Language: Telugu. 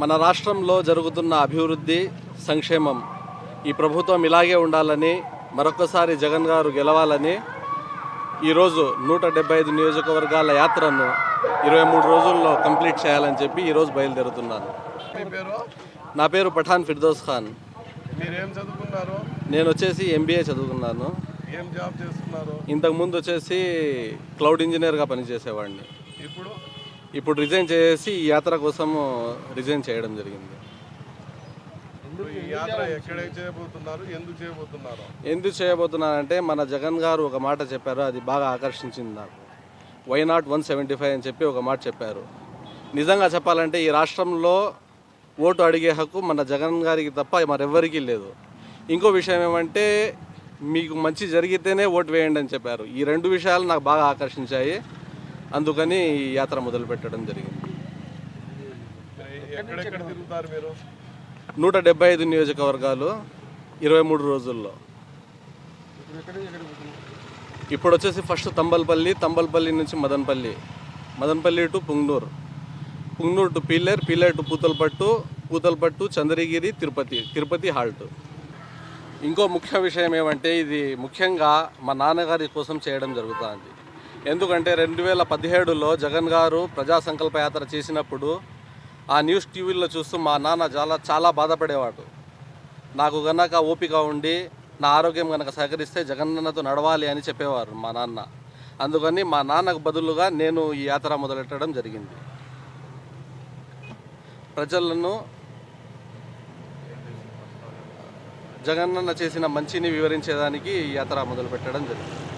మన రాష్ట్రంలో జరుగుతున్న అభివృద్ధి సంక్షేమం ఈ ప్రభుత్వం ఇలాగే ఉండాలని మరొకసారి జగన్ గారు గెలవాలని ఈరోజు నూట డెబ్బై ఐదు నియోజకవర్గాల యాత్రను ఇరవై మూడు రోజుల్లో కంప్లీట్ చేయాలని చెప్పి ఈరోజు బయలుదేరుతున్నాను. నా పేరు పఠాన్ ఫిర్దోస్ ఖాన్. నేను వచ్చేసి ఎంబీఏ చదువుకున్నాను. చేస్తున్నారు? ఇంతకుముందు వచ్చేసి క్లౌడ్ ఇంజనీర్గా పనిచేసేవాడిని. ఇప్పుడు? ఇప్పుడు రిజైన్ చేసి ఈ యాత్ర కోసం రిజైన్ చేయడం జరిగింది. ఎందుకు చేయబోతున్నారు? ఎందుకు చేయబోతున్నానంటే మన జగన్ గారు ఒక మాట చెప్పారు అది బాగా ఆకర్షించింది నాకు. Why not one seventy five అని చెప్పి ఒక మాట చెప్పారు. నిజంగా చెప్పాలంటే ఈ రాష్ట్రంలో ఓటు అడిగే హక్కు మన జగన్ గారికి తప్ప మరెవ్వరికీ లేదు. ఇంకో విషయం ఏమంటే మీకు మంచి జరిగితేనే ఓటు వేయండి అని చెప్పారు. ఈ రెండు విషయాలు నాకు బాగా ఆకర్షించాయి. అందుకని ఈ యాత్ర మొదలు పెట్టడం జరిగింది నూట డెబ్బై ఐదు నియోజకవర్గాలు ఇరవై మూడు రోజుల్లో. ఇప్పుడు వచ్చేసి ఫస్ట్ తంబల్పల్లి తంబల్పల్లి నుంచి Madanapalle. Madanapalle to Punganur. Punganur to Piler Piler to Puthalapattu Puthalapattu Chandragiri Tirupati Tirupati halt. ఇంకో ముఖ్య విషయం ఏమంటే ఇది ముఖ్యంగా మా నాన్నగారి కోసం చేయడం జరుగుతుంది. ఎందుకంటే రెండు వేల పదిహేడులో జగన్ గారు ప్రజా సంకల్ప యాత్ర చేసినప్పుడు ఆ న్యూస్ టీవీలో చూస్తూ మా నాన్న చాలా చాలా బాధపడేవాడు. నాకు గనక ఓపిక ఉండి నా ఆరోగ్యం కనుక సహకరిస్తే జగన్నన్నతో నడవాలి అని చెప్పేవారు మా నాన్న. అందుకని మా నాన్నకు బదులుగా నేను ఈ యాత్ర మొదలెట్టడం జరిగింది. ప్రజలను జగన్నన్న చేసిన మంచిని వివరించేదానికి ఈ యాత్ర మొదలుపెట్టడం జరిగింది.